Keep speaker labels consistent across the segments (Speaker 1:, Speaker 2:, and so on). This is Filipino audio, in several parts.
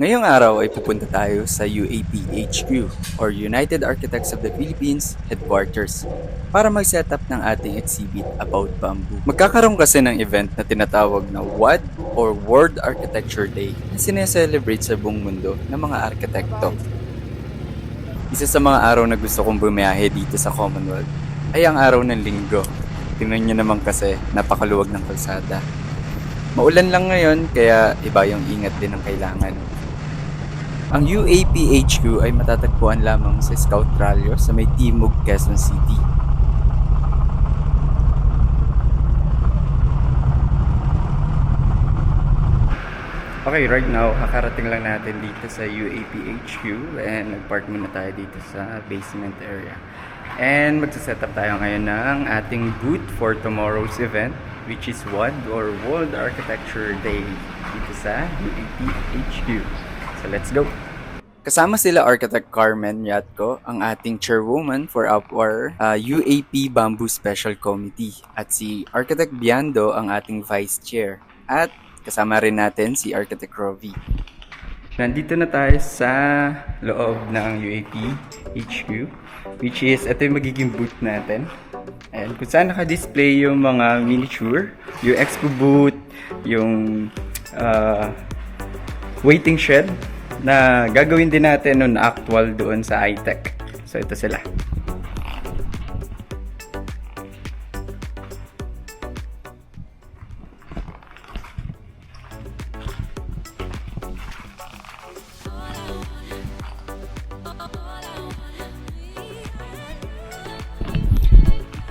Speaker 1: Ngayong araw ay pupunta tayo sa UAP HQ or United Architects of the Philippines Headquarters para mag-setup ng ating exhibit about bamboo. Magkakaroon kasi ng event na tinatawag na WAD or World Architecture Day na sineselebrate sa buong mundo ng mga arkitekto. Isa sa mga araw na gusto kong bumiyahe dito sa Commonwealth ay ang araw ng linggo. Tingnan nyo naman kasi napakaluwag ng kalsada. Maulan lang ngayon kaya iba yung ingat din ang kailangan. Ang UAP HQ ay matatagpuan lamang sa Scout Rallo sa may Timog, Quezon City. Okay, right now, kakarating lang natin dito sa UAP HQ and nag-park muna tayo dito sa basement area. And magsaset up tayo ngayon ng ating booth for tomorrow's event which is WAD or World Architecture Day dito sa UAP HQ. So let's go! Kasama sila Architect Carmen Yatko, ang ating chairwoman for our uh, UAP Bamboo Special Committee at si Architect Biando ang ating vice chair at kasama rin natin si Architect Rovi. Nandito na tayo sa loob ng UAP HQ which is ito yung magiging booth natin. And kung saan naka-display yung mga miniature, yung expo booth, yung uh, waiting shed na gagawin din natin nun actual doon sa iTech. So ito sila.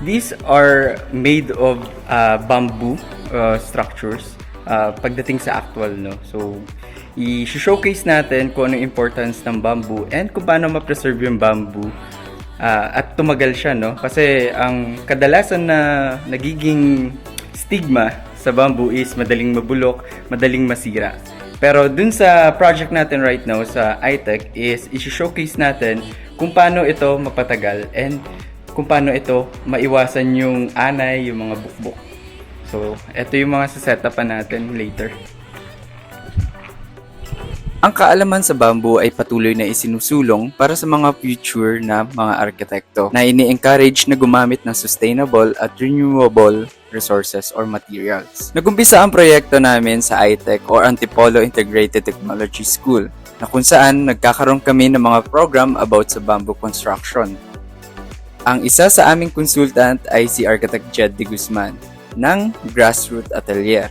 Speaker 1: These are made of uh, bamboo uh, structures uh, pagdating sa actual no. So i-showcase natin kung ano yung importance ng bamboo and kung paano ma-preserve yung bamboo uh, at tumagal siya no. Kasi ang kadalasan na nagiging stigma sa bamboo is madaling mabulok, madaling masira. Pero dun sa project natin right now sa iTech is i-showcase natin kung paano ito mapatagal and kung paano ito maiwasan yung anay, yung mga bukbok. So, ito yung mga sasetapan natin later. Ang kaalaman sa bamboo ay patuloy na isinusulong para sa mga future na mga arkitekto na ini-encourage na gumamit ng sustainable at renewable resources or materials. Nagumpisa ang proyekto namin sa iTech or Antipolo Integrated Technology School na kung saan nagkakaroon kami ng mga program about sa bamboo construction. Ang isa sa aming consultant ay si Architect Jed de Guzman ng Grassroot Atelier.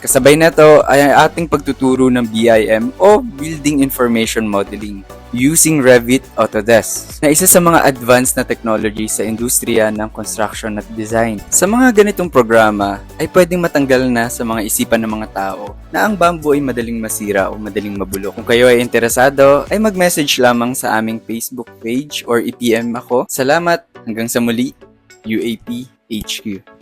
Speaker 1: Kasabay na to ay ang ating pagtuturo ng BIM o Building Information Modeling using Revit Autodesk na isa sa mga advanced na technology sa industriya ng construction at design. Sa mga ganitong programa ay pwedeng matanggal na sa mga isipan ng mga tao na ang bamboo ay madaling masira o madaling mabulok. Kung kayo ay interesado ay mag-message lamang sa aming Facebook page or i-PM ako. Salamat! Hanggang sa muli, UAP HQ.